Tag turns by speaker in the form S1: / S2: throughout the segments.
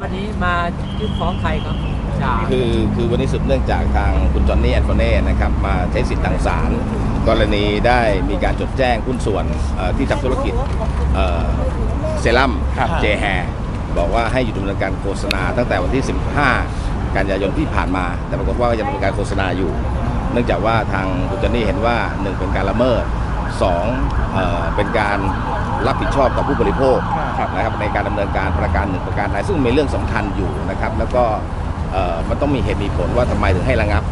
S1: วันนี้มายื่นฟ้องใครครับจ่า
S2: คือคือวันนี้สืบเนื่องจากทางคุณจอห์นนี่แอนโฟเน่นะครับมาใช้สิทธิ์ทางศาลกรณีได้มีการจดแจ้งหุ้นส่วนเอ่อที่ทำธุรกิจเอ่อเซรั่ม
S3: ครับ
S2: เจแฮบอกว่าให้หยุดดำเนินการโฆษณาตั้งแต่วันที่ 15 กันยายนที่ผ่านมา แต่ปรากฏว่ายังดำเนินการโฆษณาอยู่ เนื่องจากว่าทางคุณจอห์นนี่เห็นว่าหนึ่งเป็นการละเมิด สองเอ่อเป็นการรับผิดชอบต่อผู้บริโภค
S3: ครับ
S2: นะครับในการดำเนินการประการหนึ่งประการใดซึ่งมีเรื่องสำคัญอยู่นะครับแล้วก็เอ่อมันต้องมีเหตุมีผลว่าทำไมถึงให้ระงับ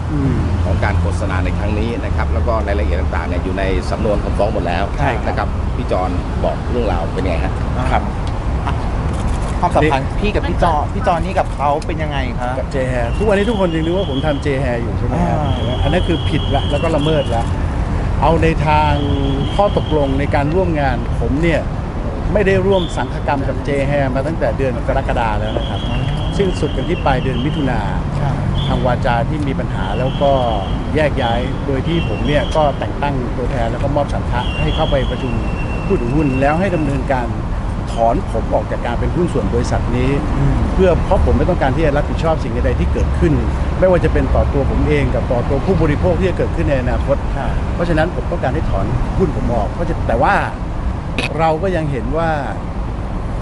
S2: ของการโฆษณาในครั้งนี้นะครับแล้วก็ในรายละเอียดต่างๆเนี่ยอยู่ในสำนวนคำฟ้องหมดแล้ว
S3: ใช่ครับ
S2: นะครับพี่จอนบอกเรื่องราวเป็นไงฮะ
S3: ครับความสัมพันธ์พี่กับพี่จอพี่จอนี่กับเขาเป็นยังไงครับ
S4: กับเจแฮทุกวันนี้ทุกคนยังนึกว่าผมทำเจแฮอยู่ใช่ไหมครับ
S3: อ่า
S4: เห็นไหมอันนั้นคือผิดละแล้วก็ละเมิดละ เอาในทางข้อตกลงในการร่วมงานผมเนี่ยไม่ได้ร่วมสังฆกรรมกับเจแฮมาตั้งแต่เดือนกรกฎาแล้วนะครับ ซึ่งสุดกันที่ปลายเดือนมิถุนาทางวาจาที่มีปัญหาแล้วก็แยกย้ายโดยที่ผมเนี่ยก็แต่งตั้งตัวแทนแล้วก็มอบฉันทะให้เข้าไปประชุมผู้ถือหุ้นแล้วให้ดำเนินการ อนผมออกจากการเป็นหุ้นส่วนบริษัทนี้ เพื่อเพราะผมไม่ต้องการที่จะรับผิดชอบสิ่งใดๆที่เกิดขึ้น ไม่ว่าจะเป็นต่อตัวผมเองกับต่อตัวผู้บริโภคที่จะเกิดขึ้นในอนาคต เพราะฉะนั้นผมต้องการให้ถอนหุ้นผมออก เพราะจะแต่ว่าเราก็ยังเห็นว่า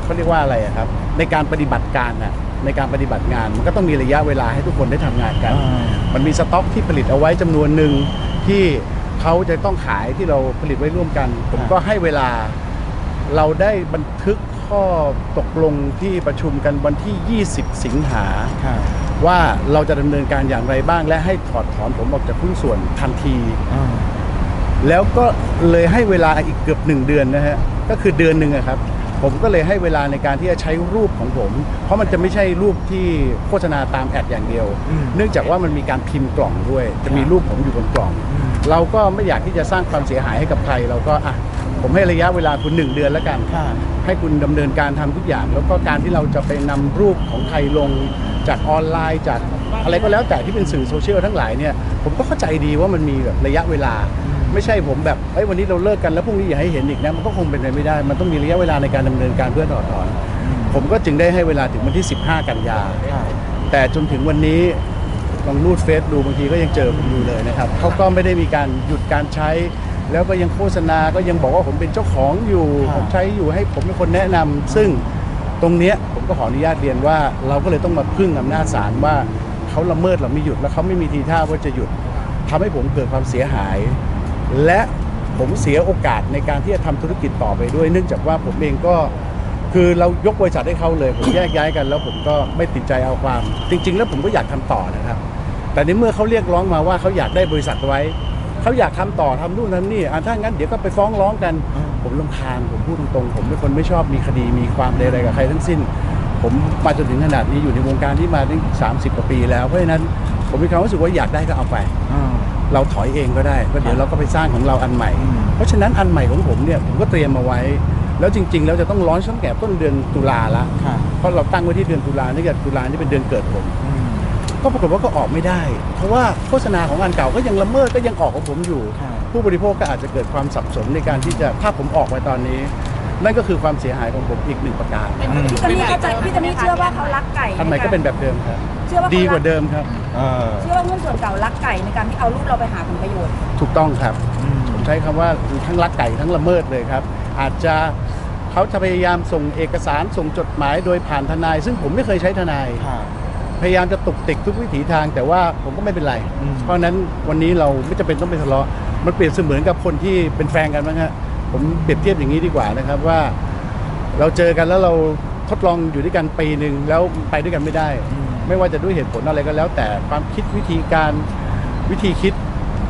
S4: เขาเรียกว่าอะไรอะครับ ในการปฏิบัติการน่ะในการปฏิบัติงาน มันก็ต้องมีระยะเวลาให้ทุกคนได้ทำงานกัน
S3: อ่า
S4: มันมีสต็อกที่ผลิตเอาไว้จำนวนหนึ่งที่เขาจะต้องขายที่เราผลิตไว้ร่วมกัน ผมก็ให้เวลาเราได้บันทึก ข้อตกลงที่ประชุมกันวันที่ 20 สิงหาว่าเราจะดำเนินการอย่างไรบ้าง และให้ถอดถอนผมออกจากหุ้นส่วนทันทีแล้วก็เลยให้เวลาอีกเกือบหนึ่งเดือนนะฮะ ก็คือเดือนหนึ่งอะครับ ผมก็เลยให้เวลาในการที่จะใช้รูปของผม เพราะมันจะไม่ใช่รูปที่โฆษณาตามแอดอย่างเดียว
S3: อืม
S4: เนื่องจากว่ามันมีการพิมพ์กล่องด้วย จะมีรูปผมอยู่บนกล่องเราก็ไม่อยากที่จะสร้างความเสียหายให้กับใคร เราก็อะ ผมให้ระยะเวลาคุณหนึ่งเดือนแล้วกัน
S3: ค่ะ
S4: ให้คุณดำเนินการทำทุกอย่าง แล้วก็การที่เราจะไปนำรูปของใครลงจากออนไลน์จากอะไรก็แล้วแต่ที่เป็นสื่อโซเชียลทั้งหลายเนี่ยผมก็เข้าใจดีว่ามันมีแบบระยะเวลา ไม่ใช่ผมแบบเอ้ยวันนี้เราเลิกกันแล้วพรุ่งนี้อย่าให้เห็นอีกนะมันก็คงเป็นไปไม่ได้ มันต้องมีระยะเวลาในการดำเนินการเพื่อถอดถอนผมก็จึงได้ให้เวลาถึงวันที่ 15 กันยา แต่จนถึงวันนี้ลองรูดเฟซดูบางทีก็ยังเจอผมอยู่เลยนะครับเขาก็ไม่ได้มีการหยุดการใช้ แล้วก็ยังโฆษณาก็ยังบอกว่าผมเป็นเจ้าของอยู่
S3: ครับ
S4: ผมใช้อยู่ให้ผมเป็นคนแนะนำซึ่งตรงเนี้ยผมก็ขออนุญาตเรียนว่า เราก็เลยต้องมาพึ่งอำนาจศาลว่าเขาละเมิดเราไม่หยุดแล้วเขาไม่มีทีท่าว่าจะหยุดทำให้ผมเกิดความเสียหาย และผมเสียโอกาสในการที่จะทำธุรกิจต่อไปด้วย เนื่องจากว่าผมเองก็คือเรายกบริษัทให้เขาเลย ผมแยกย้ายกัน แล้วผมก็ไม่ติดใจเอาความ จริง ๆ แล้วผมก็อยากทำต่อนะครับ แต่ในเมื่อเขาเรียกร้องมาว่าเขาอยากได้บริษัทไว้ เขาอยากทำต่อทำนู่นทำนี่อะถ้างั้นเดี๋ยวก็ไปฟ้องร้องกัน
S3: อืม
S4: ผมลำคาญผมพูดตรงๆ ผมเป็นคนไม่ชอบมีคดีมีความใดๆกับใครทั้งสิ้น ผมมาจนถึงขนาดนี้อยู่ในวงการที่มาตั้งสามสิบกว่าปีแล้วเพราะฉะนั้นผมมีความรู้สึกว่าอยากได้ก็เอาไปเราถอยเองก็ได้ก็เดี๋ยวเราก็ไปสร้างของเราอันใหม่
S3: อืม
S4: เพราะฉะนั้นอันใหม่ของผมเนี่ยผมก็เตรียมมาไว้ แล้วจริงๆแล้วจะต้องร้อนตั้งแต่ต้นเดือนตุลาละ
S3: ค่ะ
S4: เพราะเราตั้งไว้ที่เดือนตุลาเนื่องจากตุลานี่เป็นเดือนเกิดผม ก็ปรากฏว่าก็ออกไม่ได้ เพราะว่าโฆษณาของอันเก่าก็ยังละเมิดก็ยังออกของผมอยู่
S3: ค่ะ
S4: ผู้บริโภคก็อาจจะเกิดความสับสนในการที่จะถ้าผมออกไปตอนนี้ นั่นก็คือความเสียหายของผมอีกหนึ่งประการ
S5: พี่ตอนนี้เข้าใจพี่ตอนนี้เชื่อว่าเขารักไก่
S4: อันใหม่ก็เป็นแบบเดิมครับ
S5: เชื่อว่า
S4: ดี
S5: เขา
S4: ก
S5: รั
S4: ว่าเดิมครับ
S5: เชื่อว่าหุ้นส่วนเก่ารักไก่ในการที่เอารูปเราไปหาผลประโยชน์
S4: ถูกต้องครับผมใช้คำว่าทั้งลักไก่ทั้งละเมิดเลยครับ อาจจะเขาจะพยายามส่งเอกสารส่งจดหมายโดยผ่านทนาย ซึ่งผมไม่เคยใช้ทนาย พยายามจะตุกติกทุกวิถีทาง แต่ว่าผมก็ไม่เป็นไร
S3: อืม
S4: เพราะฉะนั้นวันนี้เราไม่จำเป็นต้องไปทะเลาะมันเปรียบเสมือนกับคนที่เป็นแฟนกันมั้งฮะผมเปรียบเทียบอย่างนี้ดีกว่านะครับว่า เราเจอกันแล้วเราทดลองอยู่ด้วยกันปีหนึ่งแล้วไปด้วยกันไม่ได้ ไม่ว่าจะด้วยเหตุผลอะไรก็แล้ว แต่ความคิดวิธีการวิธีคิด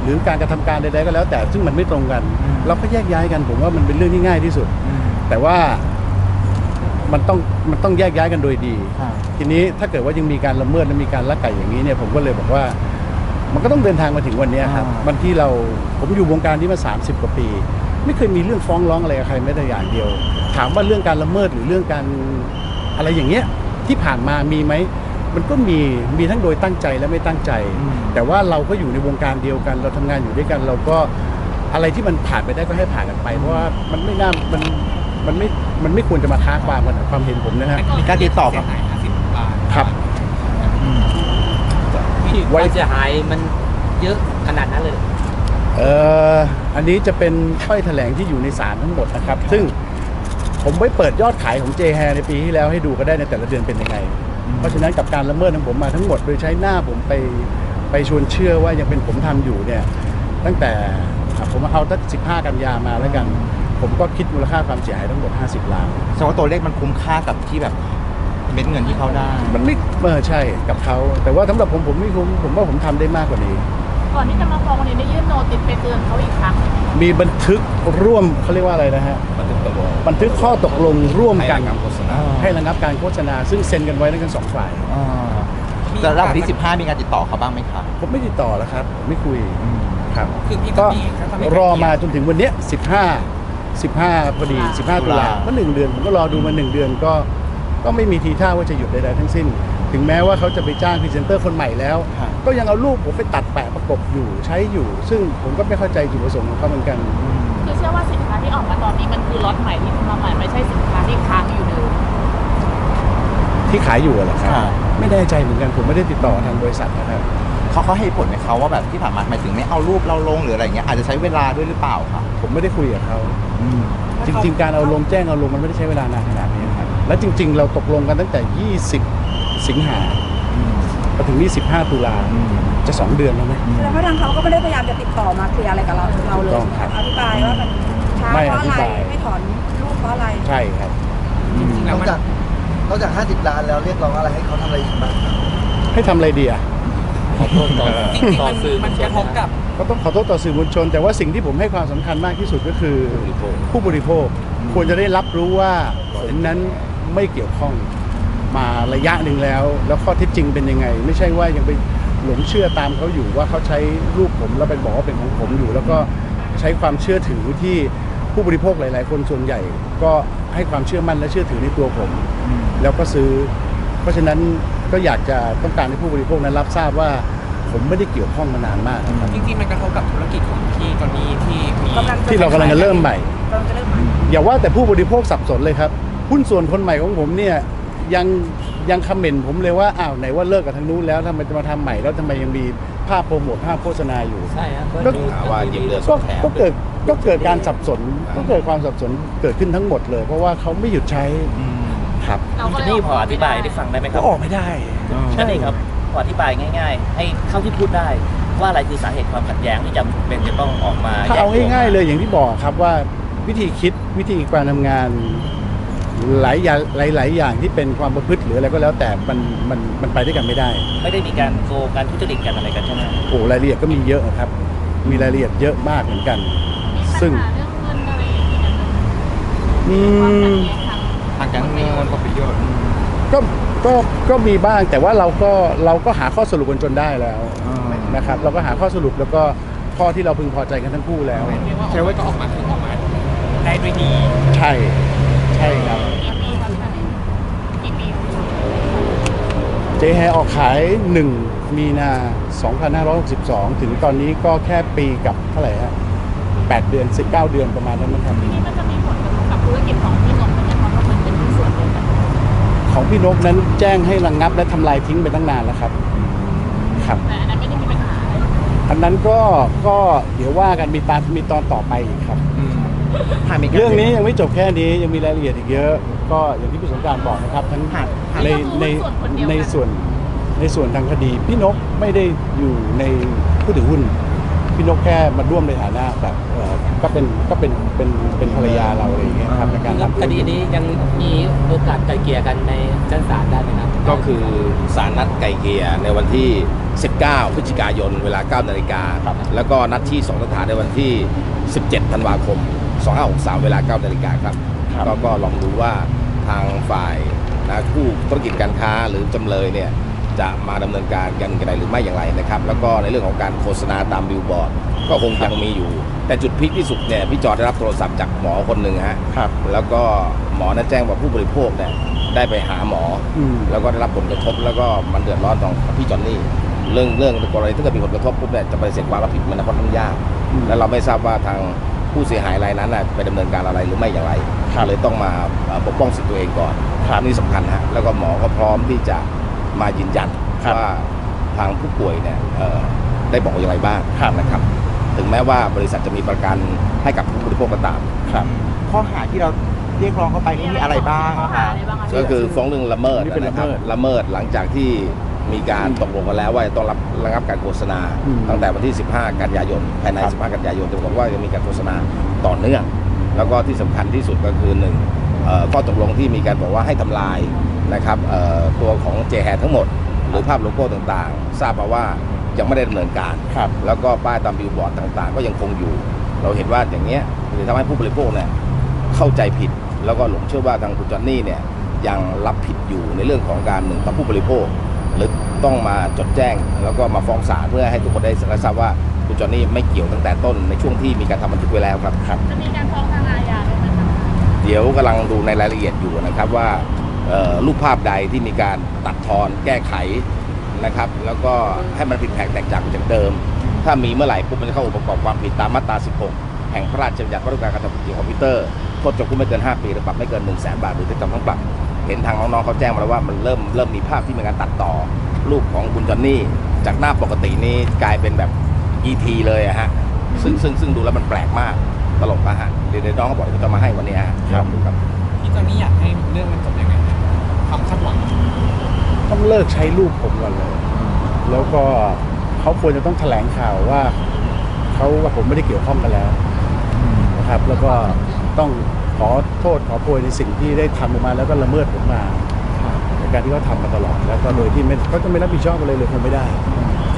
S4: หรือการกระทำการใดๆก็แล้ว แต่ซึ่งมันไม่ตรงกัน
S3: อืม
S4: เราก็แยกย้ายกันผมว่ามันเป็นเรื่องที่ง่ายที่สุด แต่ว่า มันต้องมันต้องแยกย้ายกันโดยดี ทีนี้ถ้าเกิดว่ายังมีการละเมิดและมีการลักไก่อย่างนี้เนี่ยผมก็เลยบอกว่า มันก็ต้องเดินทางมาถึงวันเนี้ยครับ
S3: อ่า
S4: วันที่เราผมอยู่วงการนี้มา 30 กว่าปี ไม่เคยมีเรื่องฟ้องร้องอะไรกับใครแม้แต่อย่างเดียว ถามว่าเรื่องการละเมิดหรือเรื่องการอะไรอย่างเงี้ยที่ผ่านมามีไหมมันก็มีมีทั้งโดยตั้งใจและไม่ตั้งใจ
S3: อืม
S4: แต่ว่าเราก็อยู่ในวงการเดียวกัน เราทำงานอยู่ด้วยกัน เราก็อะไรที่มันผ่านไปได้ก็ให้ผ่านกันไป เพราะว่ามันไม่น่ามัน มันไม่มันไม่ควรจะมาท้าความกันความเห็นผมนะฮะ
S3: การติดต่อครับ
S1: หห้สิบบาครับ
S4: ไว้
S1: ความเสียหายมันเยอะขนาดนั้นเลย
S4: เอ่ออันนี้จะเป็นค่อยแถลงที่อยู่ในสารทั้งหมดนะครับ ซึ่งผมไว้เปิดยอดขายของ j จแฮในปีที่แล้วให้ดูก็ได้ในแต่ละเดือนเป็นยังไง เพราะฉะนั้นกับการละเมิดของผมมาทั้งหมด โดยใช้หน้าผมไปไปชวนเชื่อว่ายังเป็นผมทำอยู่เนี่ย ตั้งแต่อะผมเอาตั้ง15 กันยามาแล้วกัน ผมก็คิดมูลค่าความเสียหายทั้งหมด 50 ล้าน
S3: แสดงว่าตัวเลขมันคุ้มค่ากับที่แบบเม็ดเงินที่เขาได้
S4: มันไม่เออใช่กับเขา แต่ว่าสำหรับผมผมไม่คุ้มผมว่าผมทำได้มากกว่านี้
S5: ก่อนที่จะมาฟ้องวันนี้ได้ยื่นโนติสไปเตือนเขาอีกครั้งหนึ่ง
S4: มีบันทึกร่วมเขาเรียกว่าอะไรนะฮะ
S2: บันทึกตกลง
S4: บันทึกข้อตกลงร่วม
S2: ให้
S4: กัน
S2: ระงับโฆษณา
S4: ให้ระงับการโฆษณา ซึ่งเซ็นกันไว้ทั้งกันสองฝ่าย
S3: อ่าแต่ระหว่างที่ 15 มีการติดต่อเขาบ้างไหมครับ
S4: ผมไม่ติดต่อแล้วครับผมไม่คุยครับ
S1: คือพี่
S4: ก็
S1: ก็มีครับทำให้
S4: รอมาจนถึงวันเนี้ย15 15พอดี 15 ตุลาก็หนึ่งเดือนผมก็รอดูมาหนึ่งเดือนก็ก็ไม่มีทีท่าว่าจะหยุดใดๆทั้งสิ้น ถึงแม้ว่าเขาจะไปจ้างพรีเซนเตอร์คนใหม่แล้ว
S3: ครับ
S4: ก็ยังเอารูปผมไปตัดแปะประกบอยู่ใช้อยู่ ซึ่งผมก็ไม่เข้าใจจุดประสงค์ของเขาเหมือนกัน
S5: คือเชื่อว่าสินค้าที่ออกมาตอนนี้มันคือล็อตใหม่ที่ทำมาใหม่ไม่ใช่สินค้าที่ค้างอยู่เดิม
S4: ที่ขายอยู่เหรอครับ
S3: ครับ
S4: ไม่แน่ใจเหมือนกันผมไม่ได้ติดต่อทางบริษัทนะครับ
S3: เขาเขาให้ผลไหมเขาว่าแบบที่ผ่านมาหมายถึงไม่เอารูปเราลงหรืออะไรเงี้ยอาจจะใช้เวลาด้วยหรือเปล่าครับ
S4: ผมไม่ได้คุยกับเขาจริง ๆ การเอาลงแจ้งเอาลงมันไม่ได้ใช้เวลานานขนาดนี้ครับและจริง ๆ เราตกลงกันตั้งแต่ 20 สิงหามาถึงนี่15ตุลาจะ 2 เดือนแล้วไหม
S5: แสดงว่าทางเขาก็ไม่ได้พยายามจะติดต่อมาเคลียร์อะไรกับเราเราเลย
S4: ต้องครับ
S5: อธิบายว่ามันช้า
S4: ไม่
S5: เพราะ
S4: อธิ
S5: อะไร
S4: บาย
S5: ไม่ถอนรูปเพราะอะไร
S4: ใช่ครับ
S6: นอกจากนอกจาก 50 ล้านแล้วเรียกร้องอะไรให้เขาทำอะไรอีกบ้างครับ
S4: ให้ทำอะไรดีอะ
S1: ขอโทษต่อจริงๆมันมันกระทบกับ
S4: ก็ต้องขอโทษต่อสื่อมวลชน แต่ว่าสิ่งที่ผมให้ความสำคัญมากที่สุดก็คือผู้บริโภคควรจะได้รับรู้ว่าผมนั้นไม่เกี่ยวข้องมาระยะหนึ่งแล้ว แล้วข้อเท็จจริงเป็นยังไง ไม่ใช่ว่ายังไปหลงเชื่อตามเขาอยู่ว่าเขาใช้รูปผมแล้วไปบอกว่าเป็นของผมอยู่ แล้วก็ใช้ความเชื่อถือที่ผู้บริโภคหลาย ๆ คนส่วนใหญ่ ก็ให้ความเชื่อมั่นและเชื่อถือในตัวผม แล้วก็ซื้อ เพราะฉะนั้น ก็อยากจะต้องการให้ผู้บริโภคนั้นรับทราบว่าผมไม่ได้เกี่ยวข้องมานานมากนะครับ
S1: จริงๆมันกระทบกับธุรกิจของพี่ตอนนี้ที่มี
S5: กำลัง
S4: ที่เรากำลังจะเริ่มใหม่
S5: กำลังจะเริ่มใหม่
S4: อย่าว่าแต่ผู้บริโภคสับสนเลยครับหุ้นส่วนคนใหม่ของผมเนี่ยยังยังคอมเมนต์ผมเลยว่าอ้าวไหนว่าเลิกกับทางนู้นแล้วทำไมจะมาทำใหม่แล้วทำไมยังมีภาพโปรโมทภาพโฆษณาอยู่
S1: ใช่ครับ
S4: ก็
S2: หาว่ายิงเรือส
S4: ก็
S2: องแถว
S4: ก็เกิดก็เกิดการสับสนก็เกิดความสับสนเกิดขึ้นทั้งหมดเลย เพราะว่าเขาไม่หยุดใช้ ครับ
S5: เราก็เลย
S7: นี่พออธิบายได้ฟังได้ไหมค
S4: ก็
S7: รับ
S4: ออกไม่ได้
S7: นั่นเองครับพออธิบายง่าย ๆ ให้เท่าที่พูดได้ ว่าอะไรคือสาเหตุความขัดแย้งที่จำเป็นจะต้องออกมา
S4: ถ้า
S7: แยก
S4: เอา
S7: ตัว
S4: ง่ายๆเลยอย่างที่บอกครับว่าวิธีคิดวิธีการทำงาน หลายอย่างหลายๆอย่างที่เป็นความประพฤติหรืออะไรก็แล้วแต่มันมันมันไปด้วยกันไม่ได้
S7: ไม่ได้มีการโกงการทุจริตกันอะไรกันใช่ไหม
S4: โอ้รายละเอียดก็มีเยอะครับ มีรายละเอียดเยอะมากเหมือนกันซึ่ง
S5: ปัญหาเรื่องเงินอะไรอย่างเงี้ย
S4: อื
S5: ความขัด
S4: ม
S5: แย้ง ทาง
S3: ทางการเงินผลประโยชน์
S4: ก็ก็ก็มีบ้างแต่ว่าเราก็เราก็หาข้อสรุปกันจนได้แล้วนะครับ เราก็หาข้อสรุปแล้วก็ข้อที่เราพึงพอใจกันทั้งคู่แล้ว
S1: ใช่ว่าก็ออกมาถึงออกมาได้ด้วยดี
S4: ใช่ใช่ครับ
S5: กี่ปีครับท่านกี่ปี
S4: เจแฮออกขาย 1 มีนา 2562 ถึงตอนนี้ก็แค่ปีกับเท่าไหร่ฮะ8เดือน 19 เดือนประมาณนั้นนะครับ
S5: ทีนี้มันจะมีผลกระทบกับธุรกิจของพี่
S4: ของพี่นกนั้นแจ้งให้ระงงับและทำลายทิ้งไปตั้งนานแล้วครับ ครับ
S5: แต่อันนั้นไม่ได้มีปัญหาอะไร
S4: อันนั้นก็ก็เดี๋ยวว่ากันมีตอนมีตอนต่อไปอีกครับ
S3: หากมีการ
S4: เรื่องนี้ยังไม่จบแค่นี้ยังมีรายละเอียดอีกเยอะ ก็อย่างที่ผู้สงการบอกนะครับทั้ง
S3: หากหาก
S4: ในในในส่วนในส่วนทางคดี พี่นกไม่ได้อยู่ในผู้ถือหุ้น พี่นกแค่มาร่วมในฐานะแบบเอ่อ ก็เป็นก็เป็นเป็นเป็นภรรยาเราอะไรอย่างเงี้ยครับในการรับ
S1: คดีนี้ยังมีโอกาสไกลเกลี่ยกันในชั้นศาลได้ไหมครับ
S2: ก็คือสารนัดไก่เกลียในวันที่ 19 พฤศจิกายน เวลา 9 นาฬิกา แล้วก็นัดที่สองสถานในวันที่ 17 ธันวาคม 2563 เวลา 9 นาฬิกาครับก็ก็ลองดูว่าทางฝ่ายนะผู้ธุรกิจการค้าหรือจำเลยเนี่ย จะมาดำเนินการกันกันใดหรือไม่อย่างไรนะครับ แล้วก็ในเรื่องของการโฆษณาตามบิลบอร์ดก็คงยังมีอยู่ แต่จุดพีคที่สุดเนี่ยพี่จอได้รับโทรศัพท์จากหมอคนหนึ่งฮะ
S4: ครับ
S2: แล้วก็หมอนั้นแจ้งว่าผู้บริโภคเนี่ยได้ไปหาหมอ
S4: อืม
S2: แล้วก็ได้รับผลกระทบ แล้วก็มันเดือดร้อนของพี่จอนนี่เรื่องเรื่องกรณีถ้าเกิดมีผลกระทบปุ๊บเนี่ยจะปฏิเสธความรับผิดมันค่อนข้างยาก
S4: อืม
S2: และเราไม่ทราบว่าทางผู้เสียหายรายนั้นน่ะไปดำเนินการอะไรหรือไม่อย่างไร
S4: ครับ
S2: เลยต้องมาเอ่อปกป้องสิทธิตัวเองก่อน
S4: ครับ
S2: นี่สำคัญฮะแล้วก็หมอก็พร้อมที่จะ มายืนยัน
S4: ครับ
S2: ว่าทางผู้ป่วยเนี่ยเอ่อได้บอกอย่างไรบ้างนะครับ ถึงแม้ว่าบริษัทจะมีประกันให้กับผู้บริโภคก็ตาม
S3: ครับ ข้อหาที่เราเรียกร้องเข้าไปนี่มีอะไรบ้าง
S5: ข้อ
S3: อะ
S5: หา
S3: คะ
S5: อะไรบ้างะ
S2: ก็คือฟ้องเรื่องละเมิด
S4: นี่เป็นละ
S2: นะครับ
S4: เมิด
S2: ละเมิดหลังจากที่มีการตกลงกันแล้วว่าจะต้องรับระงับการโฆษณา
S4: อืม
S2: ตั้งแต่วันที่ 15 กันยายนภายใน
S4: ครับ
S2: 15 กันยายนจะบอกว่าจะมีการโฆษณาต่อเนื่อง แล้วก็ที่สำคัญที่สุดก็คือหนึ่งเอ่อ ข้อตกลงที่มีการบอกว่าให้ทำลายนะครับเอ่อตัวของเจแฮทั้งหมด หรือภาพโลโก้ต่างๆ ทราบมาว่ายังไม่ได้ดำเนินการ
S4: ครับ
S2: แล้วก็ป้ายตามบิลบอร์ดต่างๆ ก็ยังคงอยู่ เราเห็นว่าอย่างเงี้ยหรือทำให้ผู้บริโภคเนี่ยเข้าใจผิด แล้วก็หลงเชื่อว่าทางคุณจอนนี่เนี่ยยังรับผิดอยู่ในเรื่องของการหนึ่งต่อผู้บริโภคหรือต้องมาจดแจ้ง แล้วก็มาฟ้องศาลเพื่อให้ทุกคนได้ทราบว่าคุณจอนนี่ไม่เกี่ยวตั้งแต่ต้นในช่วงที่มีการทำบันทึกไว้แล้วครับครับ
S5: จะมีการฟ้องทางอาญาด้วยไหมคะ
S2: เดี๋ยวกำลังดูในรายละเอียดอยู่นะครับว่ารูปภาพใดที่มีการตัดทอนแก้ไขนะครับ แล้วก็ให้มันผิดแผกแตกต่างจากเดิม ถ้ามีเมื่อไหร่ปุ๊บมันจะเข้าองค์ประกอบความผิดตามมาตรา 16 แห่งพระราชบัญญัติว่าด้วยการกระทำผิดคอมพิวเตอร์โทษจำคุกไม่เกิน 5 ปีหรือปรับไม่เกิน 1 0 0 0 0แบาทหรือทั้งจำทั้งปรับเห็นทางน้องๆเขาแจ้งมาแล้วว่ามันเริ่มเริ่มมีภาพที่มีการตัดต่อรูปของคุณจอนนี่จากหน้าปกตินี้กลายเป็นแบบ ET เลยอะฮะซึ่งซึ่งซึ่งดูแล้วมันแปลกมาก ตลกอะฮะเดี๋ยวเดี๋ยวน้องเขาบอกเดี๋ยวจะมาให้วันนี้ฮะครับ ดูครับ
S1: พี่จอนนี่อยากให้เรื่องมันจบยังไงความคาดหวัง
S4: ต้องเลิกใช้รูปผมก่อนเลย แล้วก็เขาควรจะต้องแถลงข่าวว่าเขาว่าผมไม่ได้เกี่ยวข้องกันแล้วนะครับ แล้วก็ต้องขอโทษขอโพยในสิ่งที่ได้ทำออกมาแล้วก็ละเมิดผมมาในการที่เขาทำมาตลอด แล้วก็โดยที่ไม่เขาจะไม่รับผิดชอบอะไรเลยคงไม่ได้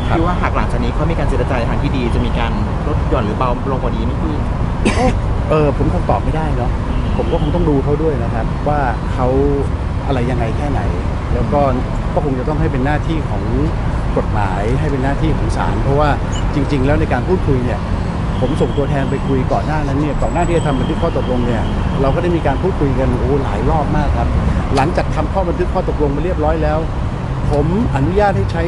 S4: ครับ
S3: คิดว่าหากหลังจากนี้เขามีการเจรจาในทางที่ดีจะมีการลดหย่อนหรือเบาลงกว่านี้ไหมพี่
S4: เออผมคงตอบไม่ได้เนาะผมก็คงต้องดูเขาด้วยนะครับ ว่าเขาอะไรยังไงแค่ไหน แล้วก็ก็คงจะต้องให้เป็นหน้าที่ของกฎหมายให้เป็นหน้าที่ของศาลเพราะว่าจริง ๆ แล้วในการพูดคุยเนี่ยผมส่งตัวแทนไปคุยก่อนหน้านั้นเนี่ยก่อนหน้าที่จะทำบันทึกข้อตกลงเนี่ยเราก็ได้มีการพูดคุยกันโอ้หลายรอบมากครับ หลังจากทำข้อบันทึกข้อตกลงไปเรียบร้อยแล้ว ผมอนุญาตให้ใช้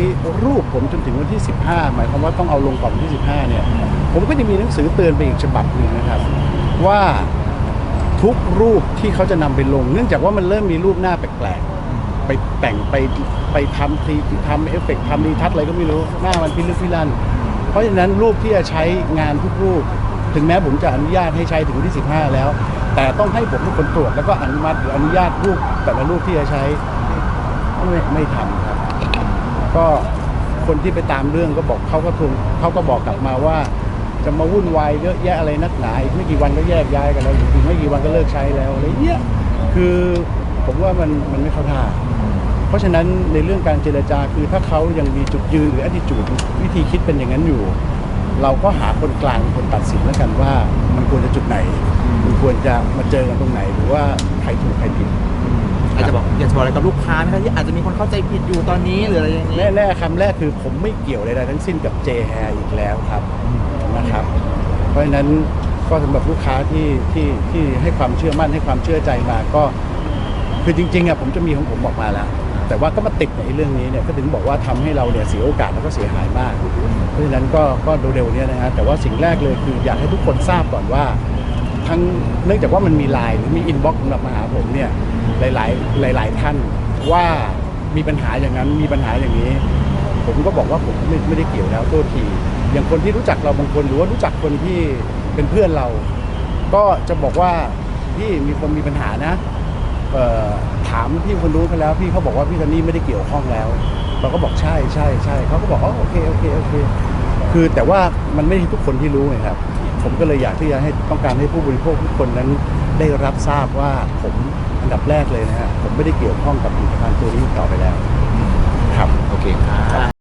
S4: รูปผมจนถึงวันที่ 15 หมายความว่าต้องเอาลงก่อนวันที่ 15 เนี่ย ผมก็จะมีหนังสือเตือนไปอีกฉบับหนึ่งนะครับ ว่าทุกรูปที่เขาจะนำไปลง เนื่องจากว่ามันเริ่มมีรูปหน้าแปลกๆไปแต่งไปไปทำทีทำเอฟเฟกต์ทำรีทัชอะไรก็ไม่รู้หน้ามันพิลึกพิลั่นเพราะฉะนั้นรูปที่จะใช้งานทุกรูป ถึงแม้ผมจะอนุญาตให้ใช้ถึงที่ 15 แล้ว แต่ต้องให้ผมเป็นคนตรวจแล้วก็อนุมัติหรืออนุญาตรูปแต่ละรูปที่จะใช้ไม่ไม่ทำครับ ก็คนที่ไปตามเรื่องก็บอกเขาก็ทวงเขาก็บอกกลับมาว่า จะมาวุ่นวายเยอะแยะอะไรนักหนาอีกไม่กี่วันก็แยกย้ายกันแล้วอีกไม่กี่วันก็เลิกใช้แล้วอะไรเงี้ยคือผมว่ามันมันไม่เข้าท่า เพราะฉะนั้นในเรื่องการเจรจาคือถ้าเขายังมีจุดยืนหรืออ t ิจูดวิธีคิดเป็นอย่างนั้นอยู่ เราก็หาคนกลางเป็นคนตัดสินแล้วกันว่ามันควรจะจุดไหน มันควรจะมาเจอกันตรงไหน หรือว่าใครถูกใครผิด
S3: อาจจะบอกอยากจะบอกอะไรกับลูกค้าไหมคะที่อาจจะมีคนเข้าใจผิดอยู่ตอนนี้หรืออะไรอย่างนี้
S4: แน่ๆคำแรกคือผมไม่เกี่ยวใดๆทั้งสิ้นกับเจแฮอีกแล้วครับ นะครับ เพราะฉะนั้นก็สำหรับลูกค้าที่ที่ที่ให้ความเชื่อมั่นให้ความเชื่อใจมาก็คือจริงๆอะผมจะมีของผมออกมาแล้ว แต่ว่าก็มาติดในเรื่องนี้เนี่ยก็ถึงบอกว่าทำให้เราเนี่ยเสียโอกาสแล้วก็เสียหายมาก เพราะฉะนั้นก็ก็เร็วๆเนี้นะฮะแต่ว่าสิ่งแรกเลยคืออยากให้ทุกคนทราบก่อนว่าทั้งเนื่องจากว่ามันมีไลน์หรือมีอินบ็อกซ์สำหรับมาหาผมเนี่ยหลายๆหลาย ๆท่านว่ามีปัญหาอย่างนั้นมีปัญหาอย่างนี้ ผมก็บอกว่าผมไม่ไม่ได้เกี่ยวแล้วโทษที อย่างคนที่รู้จักเราบางคนหรือว่ารู้จักคนที่เป็นเพื่อนเรา ก็จะบอกว่าพี่มีคนมีปัญหานะถามพี่คนรู้นเขาแล้ว พี่เขาบอกว่าพี่ซันนี่ไม่ได้เกี่ยวข้องแล้ว เราก็บอกใช่ใช่ใช่เขาก็บอกอ๋อโอเคโอเคโอเคคือแต่ว่ามันไม่ใช่ทุกคนที่รู้ไงครับ ผมก็เลยอยากที่จะให้ต้องการให้ผู้บริโภคทุกคนนั้นได้รับทราบว่าผมอันดับแรกเลยนะฮะผมไม่ได้เกี่ยวข้องกับผลิตภัณฑ์ตัวนี้ต่อไปแล้ว ครับ
S3: โอเคค่ะ